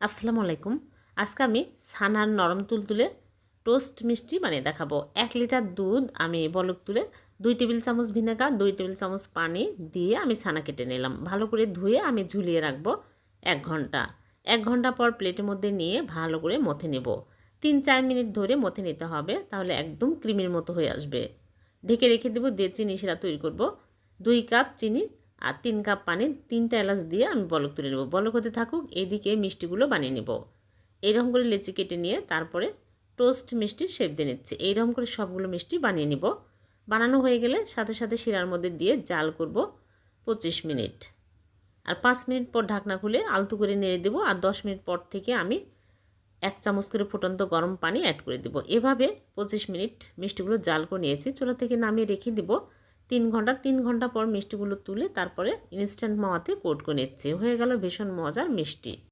আসসালামু আলাইকুম। আজকে আমি ছানার নরম তুলতুলে টোস্ট মিষ্টি বানিয়ে দেখাবো। এক লিটার দুধ আমি বলক তুলে দুই টেবিল চামচ ভিনেগার, দুই টেবিল চামচ পানি দিয়ে আমি ছানা কেটে নিলাম। ভালো করে ধুয়ে আমি ঝুলিয়ে রাখব এক ঘণ্টা। এক ঘণ্টা পর প্লেটের মধ্যে নিয়ে ভালো করে মথে নেব। তিন চার মিনিট ধরে মথে নিতে হবে, তাহলে একদম ক্রিমের মতো হয়ে আসবে। ঢেকে রেখে দেবো দিয়ে চিনি সেটা তৈরি করব। দুই কাপ চিনি আর তিন কাপ পানি তিনটা এলাচ দিয়ে আমি বলক তুলে নেব। বলক হতে থাকুক, এদিকে মিষ্টিগুলো বানিয়ে নেব। এইরকম করে লেচি কেটে নিয়ে তারপরে টোস্ট মিষ্টি শেপ দিয়ে নিচ্ছি। এইরকম করে সবগুলো মিষ্টি বানিয়ে নিব। বানানো হয়ে গেলে সাথে সাথে শিরার মধ্যে দিয়ে জাল করব পঁচিশ মিনিট। আর পাঁচ মিনিট পর ঢাকনা খুলে আলতু করে নেড়ে দেবো আর দশ মিনিট পর থেকে আমি এক চামচ করে ফুটন্ত গরম পানি অ্যাড করে দেবো। এভাবে পঁচিশ মিনিট মিষ্টিগুলো জাল করে নিয়েছি। চুলা থেকে নামিয়ে রেখে দেবো। তিন ঘণ্টা তিন ঘণ্টা পর মিষ্টিগুলো তুলে তারপরে ইনস্ট্যান্ট মাওয়াতে কোট করে নিচ্ছে। হয়ে গেল ভীষণ মজার মিষ্টি।